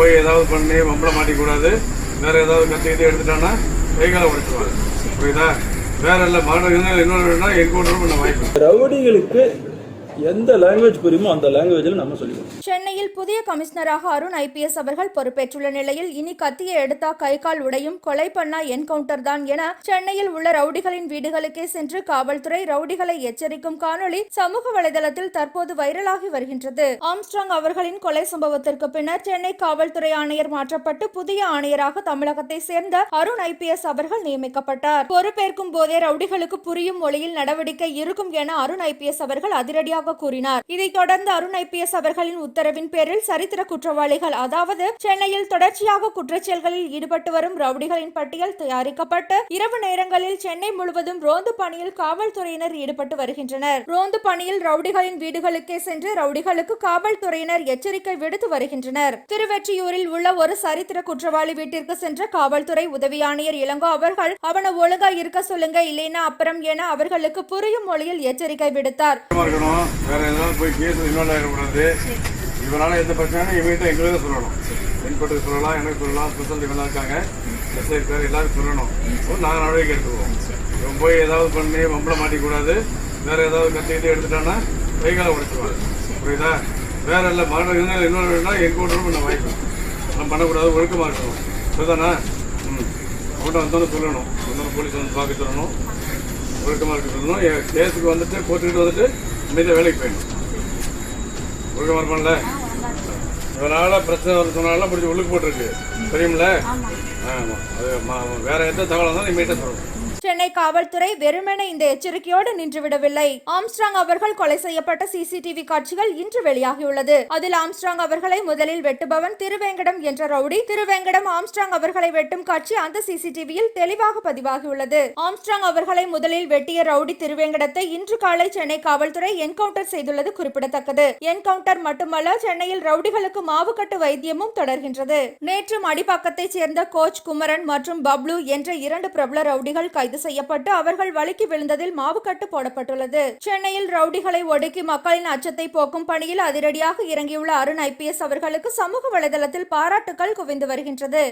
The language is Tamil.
போய் ஏதாவது பண்ணி மம்பளை மாட்டிக்கூடாது. வேற ஏதாவது கத்தி இது எடுத்துட்டான்னா கைகால உடைச்சுவாங்க புரியுதா? வேற இல்லை மாணவர்கள் இன்னொன்று என்கவுண்டரும் பண்ண வாய்ப்பு ரவுடிகளுக்கு எந்த லாங்குவேஜ் புரியுமோ அந்த லாங்குவேஜில் நம்ம சொல்லிக்கணும் சென்னையில் புதிய கமிஷனராக அருண் ஐபிஎஸ் அவர்கள் பொறுப்பேற்றுள்ள நிலையில் இனி கத்தியை எடுத்தா கை கால் உடையும் கொலை பண்ணா என்கவுண்டர் தான் என சென்னையில் உள்ள ரவுடிகளின் வீடுகளுக்கே சென்று காவல்துறை ரவுடிகளை எச்சரிக்கும் காணொளி சமூக வலைதளத்தில் தற்போது வைரலாகி வருகின்றது. ஆம்ஸ்ட்ராங் அவர்களின் கொலை சம்பவத்திற்கு பின்னர் சென்னை காவல்துறை ஆணையர் மாற்றப்பட்டு புதிய ஆணையராக தமிழகத்தை சேர்ந்த அருண் ஐபிஎஸ் அவர்கள் நியமிக்கப்பட்டார். பொறுப்பேற்கும் போதே ரவுடிகளுக்கு புரியும் மொழியில் நடவடிக்கை இருக்கும் என அருண் ஐபிஎஸ் அவர்கள் அதிரடியாக கூறினார். இதைத் தொடர்ந்து அருண் ஐபிஎஸ் அவர்களின் உத்தரவின் பேரில் சரித்திர குற்றவாளிகள் அதாவது சென்னையில் தொடர்ச்சியாக குற்றச்செயல்களில் ஈடுபட்டு வரும் ரவுடிகளின் பட்டியல் தயாரிக்கப்பட்டு இரவு நேரங்களில் சென்னை முழுவதும் ரோந்து பணியில் காவல்துறையினர் ஈடுபட்டு வருகின்றனர். ரோந்து பணியில் ரவுடிகளின் வீடுகளுக்கே சென்று ரவுடிகளுக்கு காவல்துறையினர் எச்சரிக்கை விடுத்து வருகின்றனர். திருவெற்றியூரில் உள்ள ஒரு சரித்திர குற்றவாளி வீட்டிற்கு சென்ற காவல்துறை உதவி ஆணையர் இளங்கோ அவர்கள் அவனை ஒழுங்கா இருக்க சொல்லுங்க இல்லைன்னா அப்புறம் என அவர்களுக்கு புரியும் மொழியில் எச்சரிக்கை விடுத்தார். வேற ஏதாவது போய் கேஸ் இன்வால்வ் ஆகிடக்கூடாது இவனால எந்த பிரச்சனையும் இவங்கிட்ட எங்களுக்கு சொல்லணும். தென்பட்டுக்கு சொல்லலாம் எனக்கு சொல்லலாம் ஸ்பெஷல் இவெல்லாம் இருக்காங்க. எஸ்ஐ இருக்காரு எல்லாரும் சொல்லணும். நாங்கள் நடவடிக்கை எடுத்துக்குவோம். இவன் போய் ஏதாவது பண்ணி மம்பளை மாட்டிக்கூடாது. வேற ஏதாவது கத்தி இது எடுத்துட்டான்னா கைகால உடைச்சுவாங்க புரியுதா? வேற இல்லை மாநில இன்னொன்று என்கவுண்டரும் பண்ண வாய்ப்பு நம்ம பண்ணக்கூடாது ஒழுக்கமாக இருக்கணும். சரிதானா? ம். அவங்கள்ட்ட வந்தோன்னு சொல்லணும். வந்தோன்னு போலீஸ் வந்து பார்க்க சொல்லணும். ஒழுக்கமாக இருக்க சொல்லணும். கேஸுக்கு வந்துட்டு கோர்ட்டுக்கிட்டு வந்துட்டு மீத வேலைக்கு போயிடணும். ஒழுக்கமாக இருப்பான்ல? இவனால பிரச்சனை வர சொன்னாலும் பிடிச்சி உள்ளுக்கு போட்டிருக்கு. தெரியுமில்ல ஆமாம் அது வேற எந்த தகவலாக இருந்தாலும் இமீடியட்டாக சொல்லணும். சென்னை காவல்துறை வெறுமனே இந்த எச்சரிக்கையோடு நின்றுவிடவில்லை. ஆம்ஸ்ட்ராங் அவர்கள் கொலை செய்யப்பட்ட சிசிடிவி காட்சிகள் இன்று வெளியாகியுள்ளது. அதில் ஆம்ஸ்ட்ராங் அவர்களை முதலில் வெட்டுபவன் திருவேங்கடம் என்ற ரவுடி திருவேங்கடம் ஆம்ஸ்ட்ராங் அவர்களை வெட்டும் காட்சி அந்த சிசிடிவியில் தெளிவாக பதிவாகியுள்ளது. ஆம்ஸ்ட்ராங் அவர்களை முதலில் வெட்டிய ரவுடி திருவேங்கடத்தை இன்று காலை சென்னை காவல்துறை என்கவுண்டர் செய்துள்ளது குறிப்பிடத்தக்கது. என்கவுண்டர் மட்டுமல்ல சென்னையில் ரவுடிகளுக்கு மாவுக்கட்டு வைத்தியமும் தொடர்கின்றது. நேற்று மடிப்பாக்கத்தைச் சேர்ந்த கோச் குமரன் மற்றும் பப்ளு என்ற இரண்டு பிரபல ரவுடிகள் கைது செய்யப்பட்டு அவர்கள் வழுக்கி விழுந்ததில் மாவுக்கட்டு போடப்பட்டுள்ளது. சென்னையில் ரவுடிகளை ஒடுக்கி மக்களின் அச்சத்தை போக்கும் பணியில் அதிரடியாக இறங்கியுள்ள அருண் ஐபிஎஸ் அவர்களுக்கு சமூக வலைதளத்தில் பாராட்டுகள் குவிந்து வருகின்றது.